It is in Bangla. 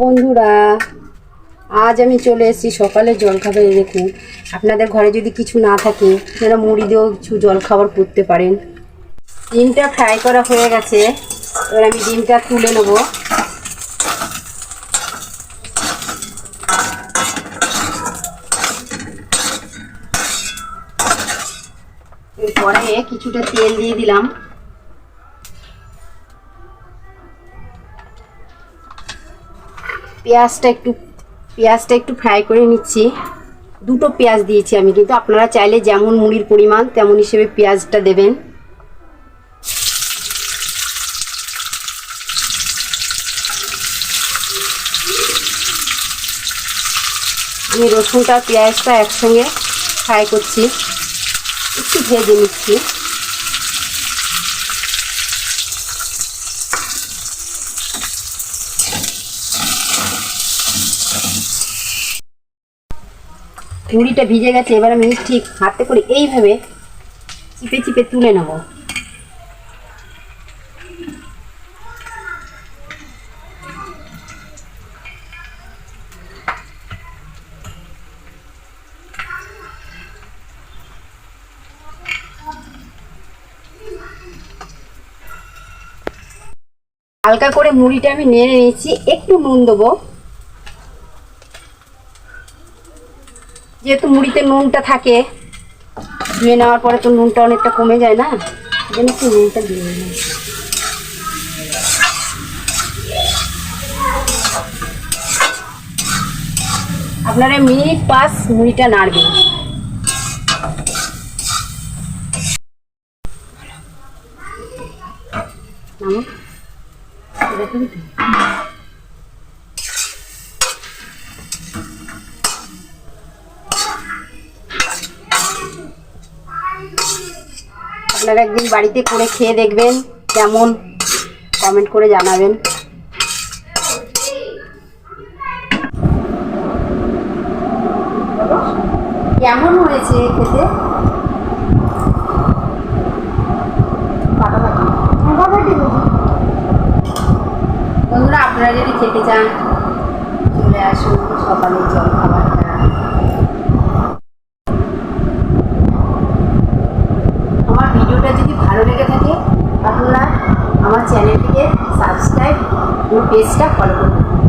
বন্ধুরা, আজ আমি চলে এসেছি সকালে জলখাবারে দেখুন আপনাদের ঘরে যদি কিছু না থাকে, আপনারা মুড়ি দিয়েও কিছু জলখাবার করতে পারেন। ডিমটা ফ্রাই করা হয়ে গেছে। এবার আমি ডিমটা তুলে নেব। এরপরে কিছুটা তেল দিয়ে দিলাম। পেঁয়াজটা একটু পেঁয়াজটা একটু ফ্রাই করে নিচ্ছি। দুটো পেঁয়াজ দিয়েছি আমি, কিন্তু আপনারা চাইলে যেমন মুড়ির পরিমাণ তেমন হিসেবে পেঁয়াজটা দেবেন। আমি রসুনটা, পেঁয়াজটা একসঙ্গে ফ্রাই করছি। একটু ভেজে নিচ্ছি। মুড়িটা ভিজে গেছে, এবার আমি ঠিক হাতে করে এইভাবে চিপে চিপে তুলে নেব। হালকা করে মুড়িটা আমি নেড়ে নিয়েছি, একটু নুন দেবো। যেহেতু মুড়িতে নুনটা থাকে, ধুয়ে নেওয়ার পরে তো নুনটা অনেকটা কমে যায় না? জন্য একটু নুনটা দিয়ে দিলাম। আপনারা মিনিট পাঁচ মুড়িটা নাড়বেন। আপনারা একদিন বাড়িতে করে খেয়ে দেখবেন কেমন কমেন্ট করে জানাবেন। কেমন হয়েছে খেতে? বন্ধুরা, আপনারা যদি খেতে চান, চলে আসুন সকালে জল। পেজটা ফলো করুন।